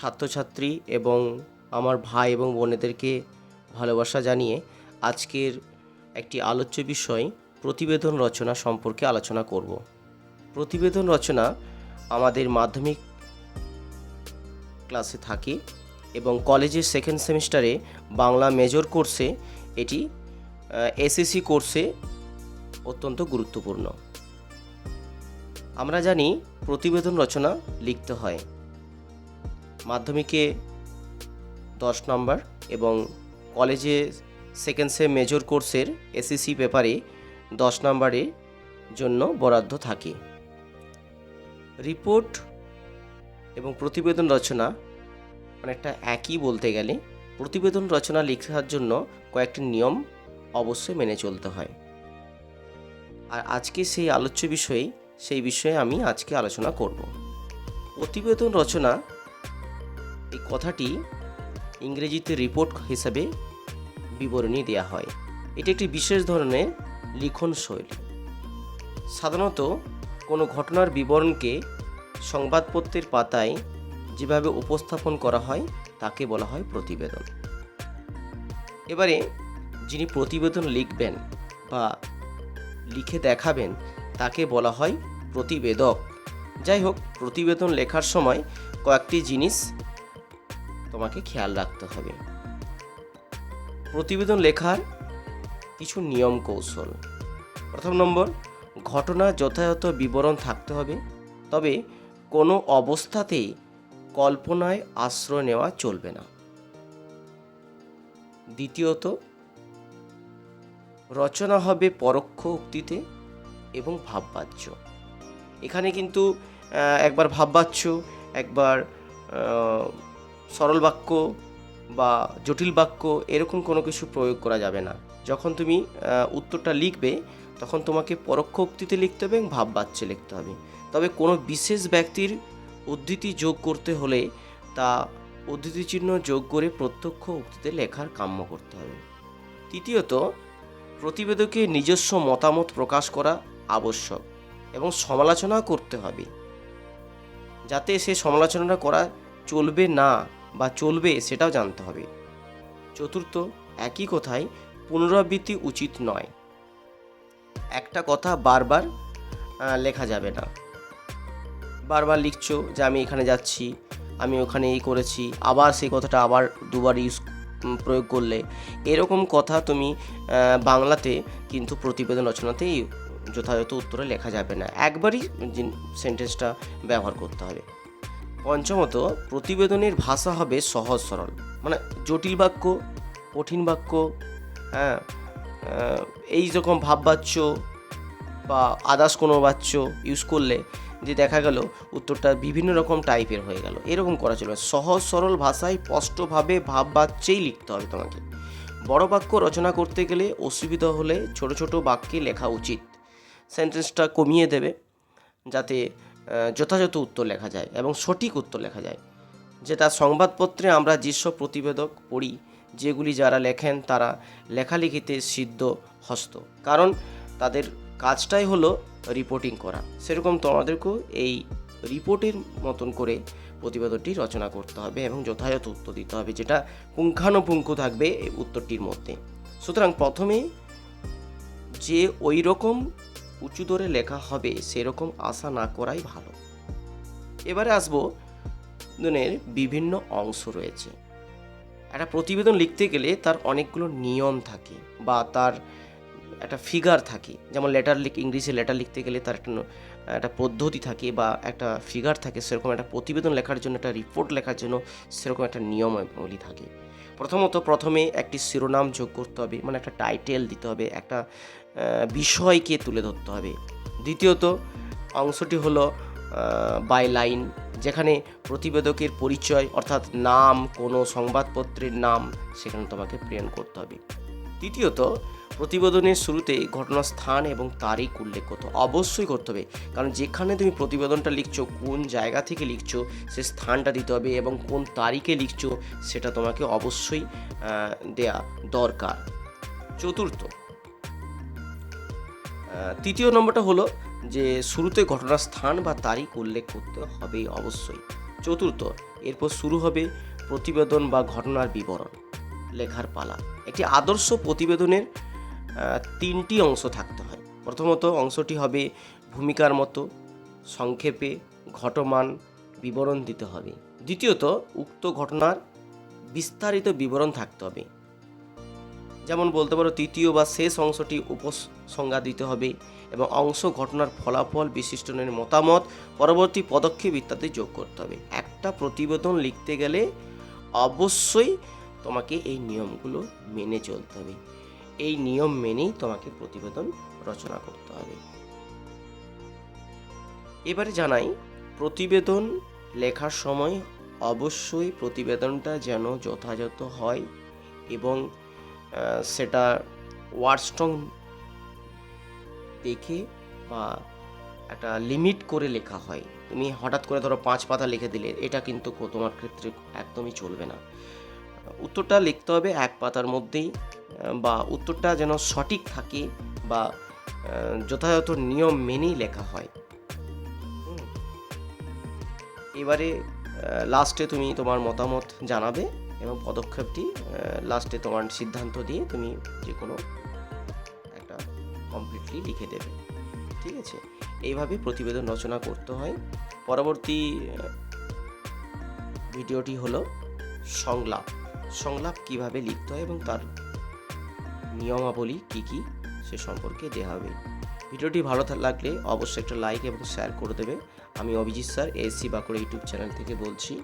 ছাত্রছাত্রী এবং আমার ভাই এবং বোনেদেরকে ভালোবাসা জানিয়ে আজকের একটি আলোচ্য বিষয়, প্রতিবেদন রচনা সম্পর্কে আলোচনা করব। প্রতিবেদন রচনা আমাদের মাধ্যমিক ক্লাসে থাকে এবং কলেজের সেকেন্ড সেমিস্টারে বাংলা মেজর কোর্সে এটি এসএসসি কোর্সে অত্যন্ত গুরুত্বপূর্ণ। আমরা জানি প্রতিবেদন রচনা লিখতে হয়। মাধ্যমিকে দশ নম্বর এবং কলেজে সেকেন্ড সেম মেজর কোর্সের এসএসসি পেপারে দশ নম্বরের জন্য বরাদ্দ থাকে। রিপোর্ট এবং প্রতিবেদন রচনা অনেকটা একই বলতে গেলে, প্রতিবেদন রচনা লেখার জন্য কয়েকটি নিয়ম অবশ্যই মেনে চলতে হয়। আর আজকে সেই আলোচ্য বিষয়ে, সেই বিষয়ে আমি আজকে আলোচনা করব। প্রতিবেদন রচনা এই কথাটি ইংরেজিতে রিপোর্ট হিসাবে বিবরণী দেওয়া হয়। এটি একটি বিশেষ ধরনের লিখন শৈলী। সাধারণত কোনো ঘটনার বিবরণকে সংবাদপত্রের পাতায় যেভাবে উপস্থাপন করা হয়, তাকে বলা হয় প্রতিবেদন। এবারে যিনি প্রতিবেদন লিখবেন বা লিখে দেখাবেন, তাকে বলা হয় প্রতিবেদক। যাই হোক, প্রতিবেদন লেখার সময় কয়েকটি জিনিস তোমাকে খেয়াল রাখতে হবে। প্রতিবেদন লেখার কিছু নিয়ম কৌশল। প্রথম নম্বর, ঘটনা যথাযথ বিবরণ থাকতে হবে, তবে কোনো অবস্থাতেই কল্পনায় আশ্রয় নেওয়া চলবে না। দ্বিতীয়ত, রচনা হবে পরোক্ষ উক্তিতে এবং ভাববাচ্য। এখানে কিন্তু একবার ভাববাচ্য, একবার সরল বাক্য বা জটিল বাক্য এরকম কোনো কিছু প্রয়োগ করা যাবে না। যখন তুমি উত্তরটা লিখবে, তখন তোমাকে পরোক্ষ উক্তিতে লিখতে হবে এবং ভাববাচ্যে লিখতে হবে। তবে কোনো বিশেষ ব্যক্তির উদ্ধৃতি যোগ করতে হলে তা উদ্ধৃতি চিহ্ন যোগ করে প্রত্যক্ষ উক্তিতে লেখার কাম্য করতে হবে। তৃতীয়ত, প্রতিবেদকে নিজস্ব মতামত প্রকাশ করা আবশ্যক এবং সমালোচনা করতে হবে। যাতে সে সমালোচনাটা করা চলবে না বা চলবে সেটাও জানতে হবে। চতুর্থ, একই কথায় পুনরাবৃত্তি উচিত নয়। একটা কথা বারবার লেখা যাবে না। বারবার লিখছো যে আমি এখানে যাচ্ছি, আমি ওখানে এই করেছি, আবার সেই কথাটা আবার দুবার ইউজ প্রয়োগ করলে। এরকম কথা তুমি বাংলাতে কিন্তু প্রতিবেদন রচনাতেই যথাযথ উত্তরে লেখা যাবে না। একবারই সেন্টেন্সটা ব্যবহার করতে হবে। পঞ্চমত, প্রতিবেদনের ভাষা হবে সহজ সরল। মানে জটিল বাক্য, কঠিন বাক্য হ্যাঁ এই রকম ভাববাচ্য বা আদার্স কোনো বাচ্য ইউজ করলে যে দেখা গেল উত্তরটা বিভিন্ন রকম টাইপের হয়ে গেল। এরকম করা চলবে। সহজ সরল ভাষায় স্পষ্টভাবে ভাব বাচ্যেই লিখতে হবে তোমাকে। বড় বাক্য রচনা করতে গেলে অসুবিধা হলে ছোট ছোট বাক্যে লেখা উচিত। সেন্টেন্সটা কমিয়ে দেবে, যাতে যথাযথ উত্তর লেখা যায় এবং সঠিক উত্তর লেখা যায়। যেটা সংবাদপত্রে আমরা যেসব প্রতিবেদক পড়ি, যেগুলি যারা লেখেন তারা লেখালেখিতে সিদ্ধ, হস্ত। কারণ তাদের কাজটাই হলো রিপোর্টিং করা। সেরকম তোমাদেরকেও এই রিপোর্টের মতন করে প্রতিবেদনটি রচনা করতে হবে এবং যথাযথ উত্তর দিতে হবে, যেটা পুঙ্খানুপুঙ্খ থাকবে এই উত্তরটির মধ্যে। সুতরাং প্রথমে যে ওই রকম উঁচু দরে লেখা হবে, সেরকম আশা না করাই ভালো। এবারে আসব প্রতিবেদনের বিভিন্ন অংশ রয়েছে। একটা প্রতিবেদন লিখতে গেলে তার অনেকগুলো নিয়ম থাকে বা তার একটা ফিগার থাকে। যেমন লেটার লিখ, ইংলিশে লেটার লিখতে গেলে তার একটা একটা পদ্ধতি থাকে বা একটা ফিগার থাকে, সেরকম একটা প্রতিবেদন লেখার জন্য, একটা রিপোর্ট লেখার জন্য সেরকম একটা নিয়মাবলী থাকে। প্রথমত প্রথমে একটি শিরোনাম যোগ করতে হবে মানে একটা টাইটেল দিতে হবে, একটা বিষয়কে তুলে ধরতে হবে। দ্বিতীয়ত, অংশটি হলো বাই লাইন যেখানে প্রতিবেদকের পরিচয়, অর্থাৎ নাম, কোনো সংবাদপত্রের নাম, সেখানে তোমাকে প্রেরণ করতে হবে। তৃতীয়ত, প্রতিবেদনের শুরুতে ঘটনাস্থান এবং তারিখ উল্লেখ করতে অবশ্যই করতে হবে, কারণ যেখানে তুমি প্রতিবেদনটা লিখছো, কোন জায়গা থেকে লিখছো, সে স্থানটা দিতে হবে এবং কোন তারিখে লিখছো, সেটা তোমাকে অবশ্যই দেয়া দরকার। চতুর্থ তৃতীয় নম্বরটা হলো যে শুরুতে ঘটনার স্থান বা তারিখ উল্লেখ করতে হবে অবশ্যই। চতুর্থ, এরপর শুরু হবে প্রতিবেদন বা ঘটনার বিবরণ লেখার পালা। একটি আদর্শ প্রতিবেদনের তিনটি অংশ থাকতে হয়। প্রথমত অংশটি হবে ভূমিকার মতো, সংক্ষেপে ঘটমান, বিবরণ দিতে হবে। দ্বিতীয়ত, উক্ত ঘটনার বিস্তারিত বিবরণ থাকতে হবে। যেমন বলতে পারো তৃতীয় বা শেষ অংশটি উপসংজ্ঞা দিতে হবে এবং অংশ ঘটনার ফলাফল বিশিষ্টনের মতামত, পরবর্তী পদক্ষেপ ইত্যাদি যোগ করতে হবে। একটা প্রতিবেদন লিখতে গেলে অবশ্যই তোমাকে এই নিয়মগুলো মেনে চলতে হবে। এই নিয়ম মেনেই তোমাকে প্রতিবেদন রচনা করতে হবে। এবারে জানাই, প্রতিবেদন লেখার সময় অবশ্যই প্রতিবেদনটা যেন যথাযথ হয় এবং সেটা ওয়ার্ডস্ট্রং দেখে বা একটা লিমিট করে লেখা হয়। তুমি হঠাৎ করে ধরো পাঁচ পাতা লিখে দিলে, এটা কিন্তু তোমার ক্ষেত্রে একদমই চলবে না। উত্তরটা লিখতে হবে এক পাতার মধ্যেই বা উত্তরটা যেন সঠিক থাকে বা যথাযথ নিয়ম মেনেই লেখা হয়। এবারে লাস্টে তুমি তোমার মতামত জানাবে। এবং পদক্ষেপটি লাস্টে তোমার সিদ্ধান্ত দিয়ে তুমি যে কোনো একটা কমপ্লিটলি লিখে দেবে। ঠিক আছে? এইভাবে প্রতিবেদন রচনা করতে হয়। পরবর্তী ভিডিওটি হলো সংলাপ। সংলাপ কীভাবে লিখতে হয় এবং তার নিয়মাবলী কি কি সে সম্পর্কে দেওয়া হবে। ভিডিওটি ভালো লাগলে অবশ্যই একটা লাইক এবং শেয়ার করে দেবে। আমি Abhijit sir SC Bankura YouTube channel থেকে বলছি।